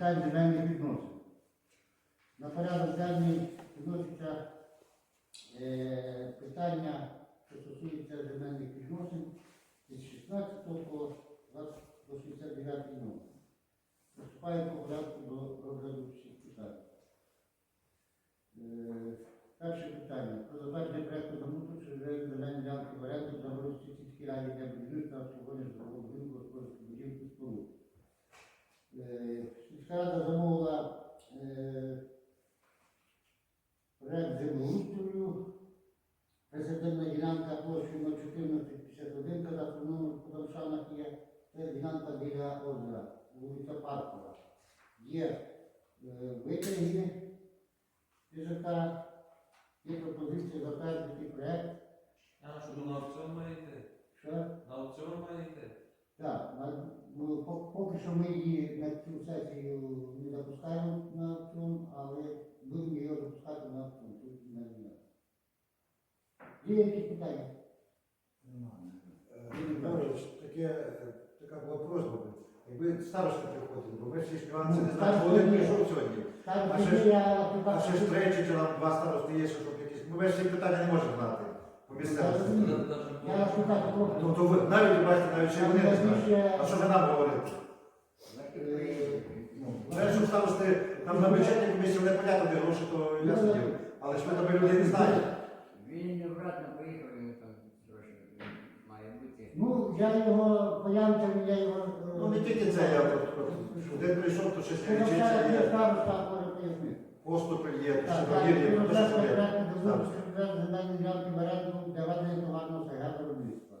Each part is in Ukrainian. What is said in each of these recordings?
питань земельних відносин. На порядок денний відноситься е, питання, що стосується земельних відносин від 16 по 20 по 69 номер. Приступаю по порядку до розгляду всіх питань. Е, Перше питання. Про затвердження замовлення що вже земельні ділянки в оренду для Борисівській сільській раді для будівництва та обслуговування житлового будинку господарських будівель і споруд. Е, Сільська рада замовила е, проект землеустрою. Присадибна ділянка площею 01451, кадастровий номер по Дамшанах є. Це ділянка біля озера, вулиця Паркова. Є е, витяги ЖК, є пропозиція затвердити проект. Аукціон? Що? На аукціон маєте? Так, на- ну, по- поки що ми її на цю сесію не запускаємо на аукціон, але будемо її запускати на аукціон. Тут не знаю. Є якісь питання? Юрій Павлович, таке, е, така була просьба. Якби староста приходив, бо ми всі співанці не знаємо, коли він прийшов сьогодні. Так, А ще ж- я А ще ж чи нам два старости є, щоб якісь. Ми всі питання не можемо знати. Я вас. Ну то ви навіть бачите, навіть ще вони не знають. А що ви нам говорите? Е, Ну, Вже щоб старости там на бюджетній комісії не понятно, де гроші, то я сидів. Але ж ми там людей не знаємо. Він обратно поїхав, він там трошки має бути. Ну, я його появцем, я його... е, Ну не тільки це, я один прийшов, то щось не є пояснити. поступи є, що довір'я, ну, то що зараз зустрічі вже земельні ділянки в оренду для ведення товарного виробництва.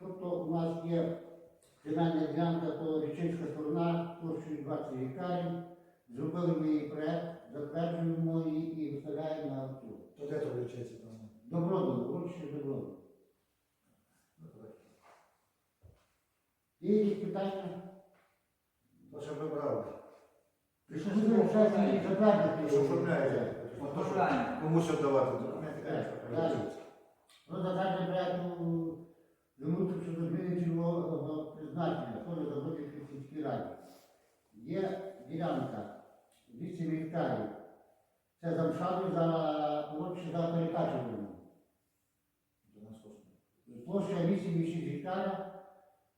Тобто у нас є земельна ділянка, то Річинська сторона, площею 20 гектарів. Зробили ми її проект, затверджуємо її і виставляємо на аукціон. То де то вчиться там? Добродно, урочище добродно. Є якісь питання? То що ви брали. Що ви вважаєте, затвердити? Що оформляєте? Комусь віддавати документи, конечно, так. Проекту замовити щодо зміни цільового призначення, теж Забродівській сільській раді. Є ділянка 8 гектарів. Це замшали за площі за перекачуванням. Площа 8,6 гектара,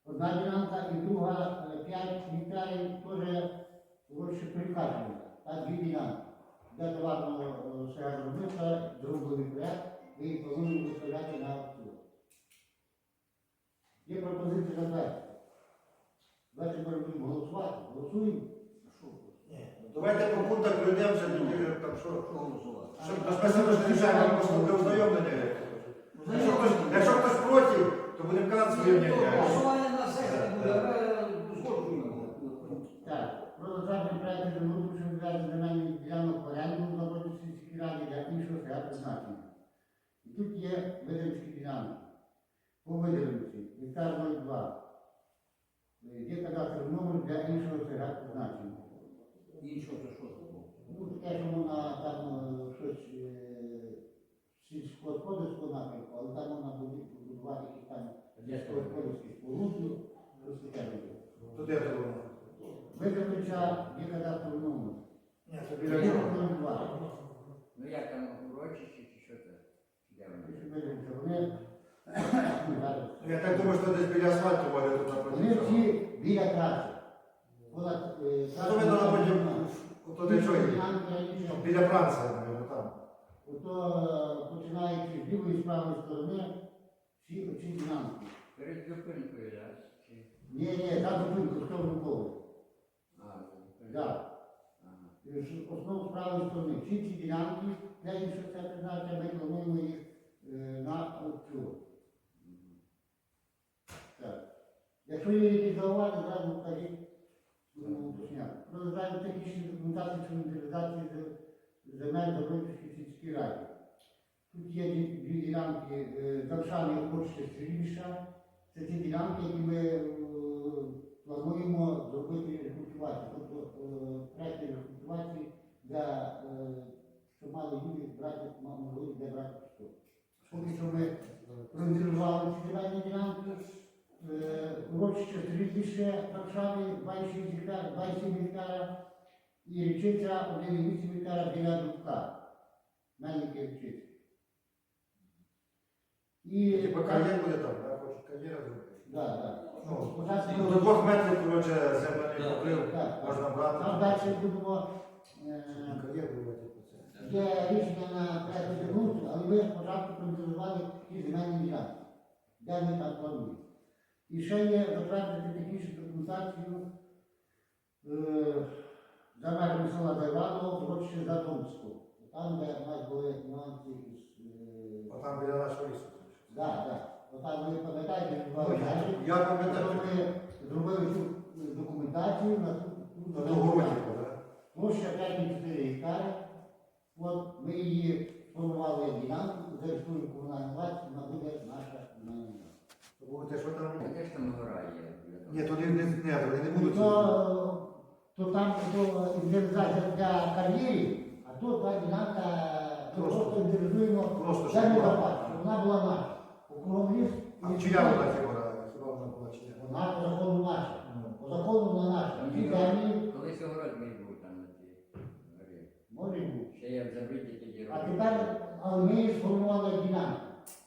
одна ділянка і друга е, 5 гектарів теж площа перекачування. Так, дві ділянки. Для товарного е, сигаретного зроблений проект, ви їх повинні виставляти на аукціон. Є пропозиція затвердити. Давайте ми будемо голосувати. Голосуємо. Ну, Давайте по пунктах пройдемося, тоді там що. Голосувати. Спасибо ж не просто для ознайомлення. Якщо хтось, якщо хтось проти, то будемо казати своє мнення. Голосування на сесії буде, але згоджуємо. Так, про затвердження проекту землеустрою відведення земельних ділянок в оренду на роді сільській раді для іншого сега призначення. І тут є видимські ділянки. По видимці, гектар 02. Е, Є кадастровий номер для іншого сега призначення. Іншого це що таке? Ну, таке, що можна там е, щось е, сільськогосподарського напрямку, але там можна буде будувати якісь споруди, щось таке робити. То де то воно? Видимця є кадастровий номер. Ні, це біля чого? 02. Ну як там урочище чи що це? Де воно? Я так думаю, що десь біля асфальту буде тут Вони всі біля траси. Була е, То ви на потім, ото де що є? Ну, Біля Франції, мабуть, там. Ото е, починаючи з лівої і з правої сторони, всі оці ділянки. Перед зупинкою, так? Чи... Ні, ні, там зупинку, сторону коло. А. Так. Основу з правої сторони. Всі ці ділянки, для іншого це призначення, ми плануємо їх е, на аукціон. Так. Якщо є якісь зауваження, зразу кажіть, будемо уточняти. Про технічної документації щодо інвентаризації з- земель Добротівській сільській раді. Тут є дві, ділянки Завшани і Хоче Стріліша. Це ті ділянки, які ми е, плануємо зробити рекультивацію. Тобто е, проекти рекультивації для е, щоб мали люди брати м- можливість де брати пісок. Поки що ми проінтервали ці земельні ділянки, урочище стрільбище Варшави 26 гектар, 27 гектара і річиця 1,8 гектара біля Дубка. Мельники річиці. І Типа кар'єр буде там, да? хочуть кар'єра зробити. Да, да. Ну, Спочатку До двох метрів, коротше, земляний Да. поплив Так. можна брати. Там далі будемо. е, Кар'єр буде, типу, це. Є рішення на проєкту документу, але ми спочатку проаналізували ті земельні ділянки, де ми там плануємо. І ще є затвердити технічну документацію е, за межами села Зайвано, урочище Задумську. Там, де в нас були нюанси із... е, Бо там біля нашого лісу. Да. Отам ви пам'ятаєте, Ну, я- то пам'ятаю, ми зробили цю документацію на ту- ту на типу. Площа 5,4 гектари. От ми її сформували як ділянку, зареєструємо комунальну власність, вона буде наша комунальна. То що там? А ж там гора є? Ні, то не, не, не, будуть. то, то там то інвентаризація для кар'єрів, а тут та ділянка Просто. просто інвентаризуємо Просто вона була наша. Округом ліс. А чия вона хіба? Хіба вона була чи ні? Вона по закону наша. Ну, По закону вона наша. Ці є землі Колись огород мій був там на тій горі. може бути. Ще я в забиті тоді А робив. тепер, але ми її сформували як ділянку.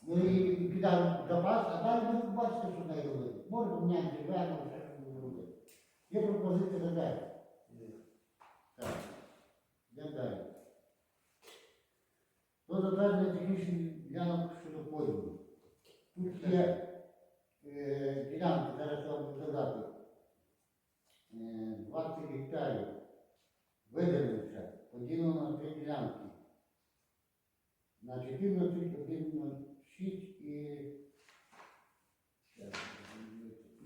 Ми її кидали в запас, а далі ви побачите, що в неї робити. Може поміняти живемо, ще щось буде робити. Є пропозиція до тебе. Так. Йдемо далі. До затвердження технічних ділянок щодо поділу. Тут є е, ділянки, зараз я вам е, 20 гектарів. Виділилися, поділено на три ділянки. На 14, 1,06 і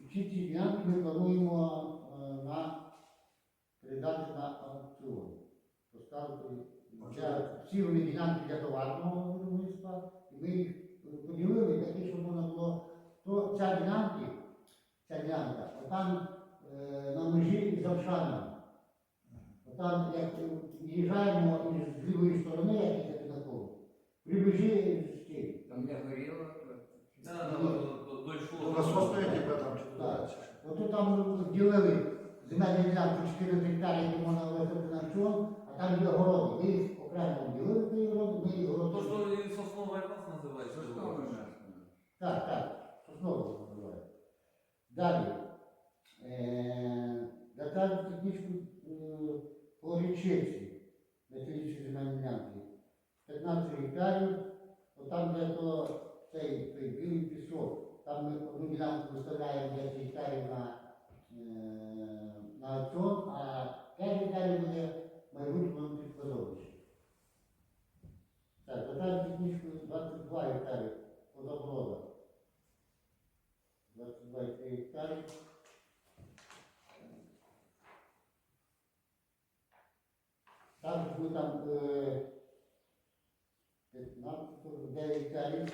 всі ці ділянки ми плануємо е, на передати на аукціон. Поставити. Всі вони ділянки для товарного виробництва, і ми їх поділили такі, щоб можна було, то ця ділянки, ця ділянка, там е, на межі з Завшаном. Там, як їжджаємо із лівої сторони, як на коло, при межі з тим. Там де горіло, то Да. Ну, насосної, типу, там Отут там ділили земельні ділянки 4 гектари, які можна виходити на чон, а там є городи. Ми їх окремо ділили, ми їх То, городи. называется. що там у нас? Так, так, соснову називають. Далі. Е, Затвердити технічну е, по річиці, металічні земельні ділянки. 15 гектарів, там, де то цей, той білий пісок, там ми одну ділянку виставляємо 10 гектарів на, е, на аукціон, а 5 гектарів буде майбутньому підкладовище. Так, затвердити технічну 22 гектари позаброда. 22 гектари. Також ми там е, 15, 49 гектарів.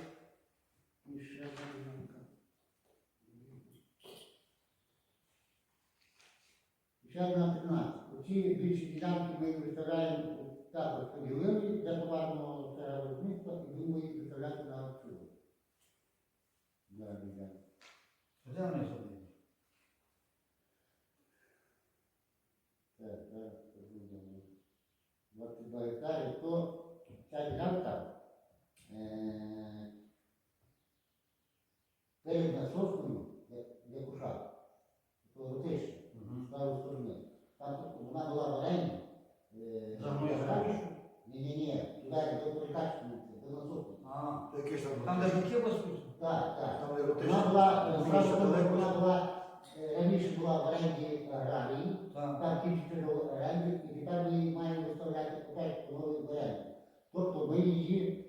І ще одна одна 13. Оці більші ділянки ми виставляємо також поділили для товарного виробництва і їх виставляти на аукціон. Далі, далі. Де вони собі? Так, зараз буде 22 гектари, то ця ділянка перед насосною, як ушак, то ротище, з правої сторони. Там вона була в оренді. Е, Загнує я Ні-ні-ні, туди до прикачки, до насосної. А, то якийсь там. Там де жуки ростуть? Так, так. Там. Вона була, е, далеко. вона була, е, раніше була в оренді аграрії, Так. там кінчити до і тепер ми її маємо виставляти опять новий в оренду. Тобто ми її,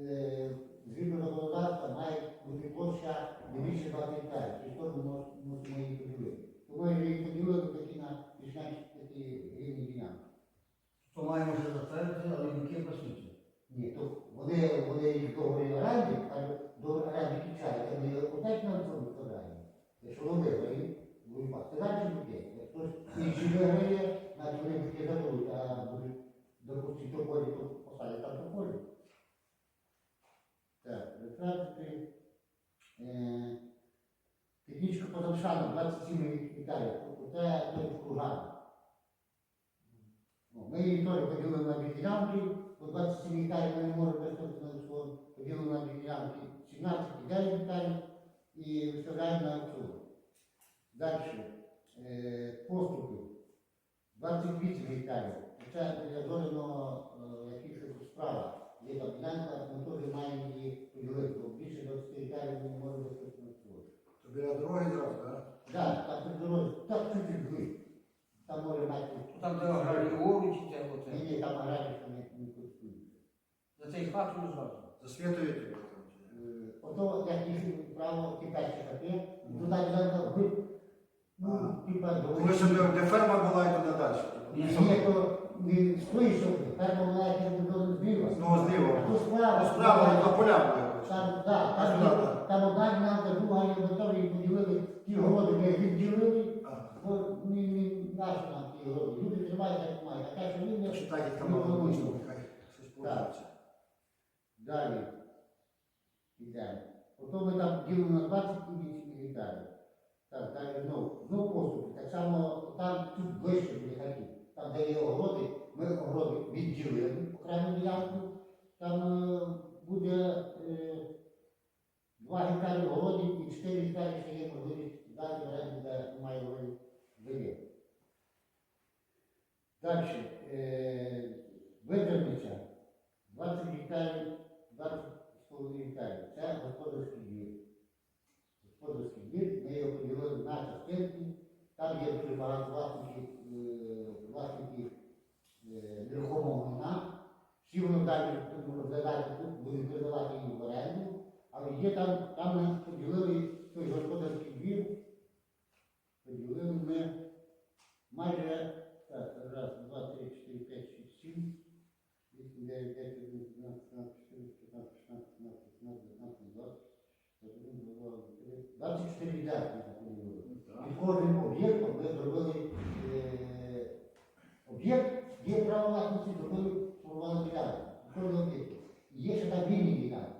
е, згідно законодавства, має бути площа не більше 20 гектарів, і то ми мусимо її поділити. Тому ми її поділили такі на більш-менш такі рівні ділянки. То маємо вже затвердити, але жуки ростуть. Ні, то вони, вони їх договорі оренди, а до оренди кінчають, а ми опять на цьому виставляємо. Якщо виграють, будуть пасти далі буде. Як хтось інший виграє, значить вони будуть заберуть, а будуть, допустимо, то полі, то посадять там то полі. Так, затвердити е, Технічка Подовшана, 27 гектарів. Це не кругами. Ну, Ми її теж поділили на дві ділянки, по 27 гектарів ми не можемо на аукціон, поділили на дві ділянки 17,9 гектарів і виставляємо на аукціон. Далі, е, поступи, 28 гектарів. Це для зоряного е, якихось справа. Є там ділянка, ми теж маємо її поділити, бо більше 20 гектарів ми не можемо аукціон. То біля дороги зразу, так? Так, так, при дорозі, так чуть-чуть. Там може мати. Там де аграрні овочі, те оце. Ні, ні, там аграрні, що не, не користуються. За цей хату зразу. Засвітуєте його там. Ото, як їх право китайське таке, туди ділянка вглиб. Ну, типа, Коли ще де ферма була і туди далі. Ні, то не стоїть, що ферма вона як до зліва. Ну, зліва. А то справа. Ну, справа на поля були. Там, там, Так, там одна ділянка, друга є готові і поділили ті городи, де відділили, бо не, не наші нам ті городи. Люди тримають, як мають. А те, що він не Читайте там Ну, мало ну, вийшло, ну. нехай щось получиться. Далі. Ідемо. Ото ми там ділимо на 20 кубічних гектарів. Так, далі знову. Знову поступ. Так само там тут ближче буде хаті. Там, де є огороди, ми огороди відділили окрему ділянку. Там е, буде е, 2 гектари огородів і 4 гектари ще є можливість дати оренду, де немає води. Далі. Е, Видерниця. 20 гектарів, 20,5 гектарів. Це господарський двір. Господарський двір, ми його поділили на частинки. Там є дуже багато власників, е, власників е, нерухомого майна. Всі вони далі розглядати тут, будуть передавати їм в оренду. Але є там, там ми поділили той господарський двір. Поділили ми майже так, раз, два, три, чотири, п'ять, шість, сім. 8, 9, 10, 11, 12, 13, 14, 15, 16, 17, 18, 19, 20, 21, 22, 23, 24 ділянки. І кожним об'єктом ми зробили е, об'єкт, є право власності, зробили формували ділянку. Кожен об'єкт. Є ще там вільні ділянки,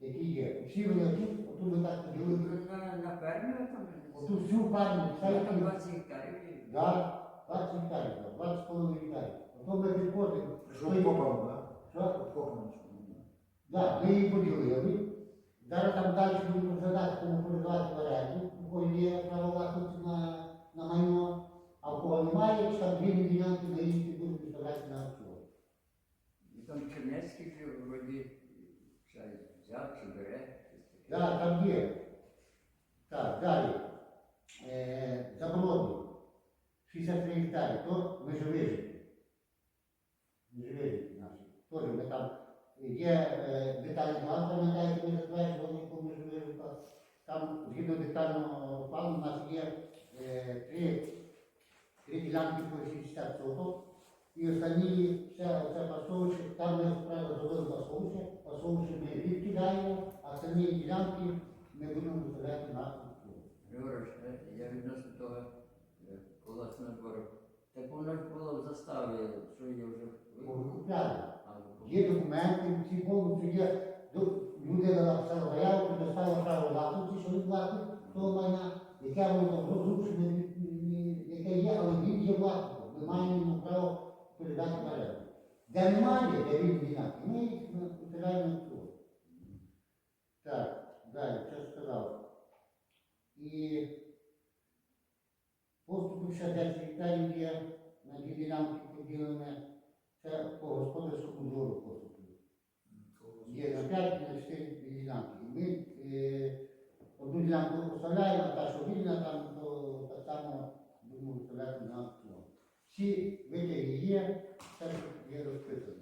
які є. Всі вони тут, отут ми так поділили. На, на фермі там? Оту всю Там сайті, 20 гектарів. да, 20 гектарів, да, 20 з половиною гектарів. Ото ми підходимо. Що так? Що? Так, ми її поділили. Зараз там далі будемо розглядати, кому продавати в оренду, у кого є право власності на, на майно, а у кого немає, чи там вільні ділянки, ми їх будемо виставляти на аукціон. І там Чернецький вже вроді ще взяв чи бере. Так, там є. Так, далі. Е, заболотні. 63 гектари, то межовижики. Межовижики наші. Теж ми там є е, детальний план, пам'ятаєте, ми затверджували по межовижиках. Детального плану у нас є е, три, три ділянки по 60 соток. І останні все оце пасовище, там ми справді зробили пасовище, пасовище ми відкидаємо, а самі ділянки ми будемо виставляти на аукціон. Григорич, е, я відносно того е, колосного двору. Так воно ж було в заставі, що є вже. Бо купляли. Є документи, всі повністю є. Людина написала заяву, предоставила право власності, що він власник майна, яке воно розрушене, яке є, але він є власником. Ми маємо право передати переду. Де немає, де він ділянки, ми їх виставляємо на. Так, далі, що сказав. І поступи ще 10 гектарів є на ділянки поділені. Це по господарському двору поступи. Є на 5 і на 4 ділянки. І Ми е, одну ділянку поставляємо, а та, що вільна, там то так само будемо виставляти на аукціон. Всі витяги є, все що є розписано.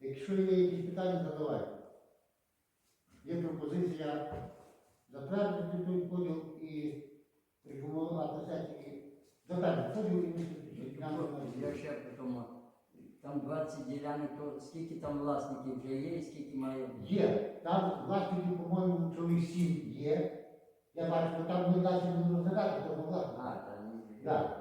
Якщо є якісь питання, задавайте. Є пропозиція затвердити той поділ і рекомендувати сесії затвердити поділ і на Я ще тому, там 20 ділянок, то скільки там власників вже є, і скільки має бути? Є. Там власників, по-моєму, чоловік сім є. Я бачу, там ми далі будемо розглядати, тому власне. А, Так.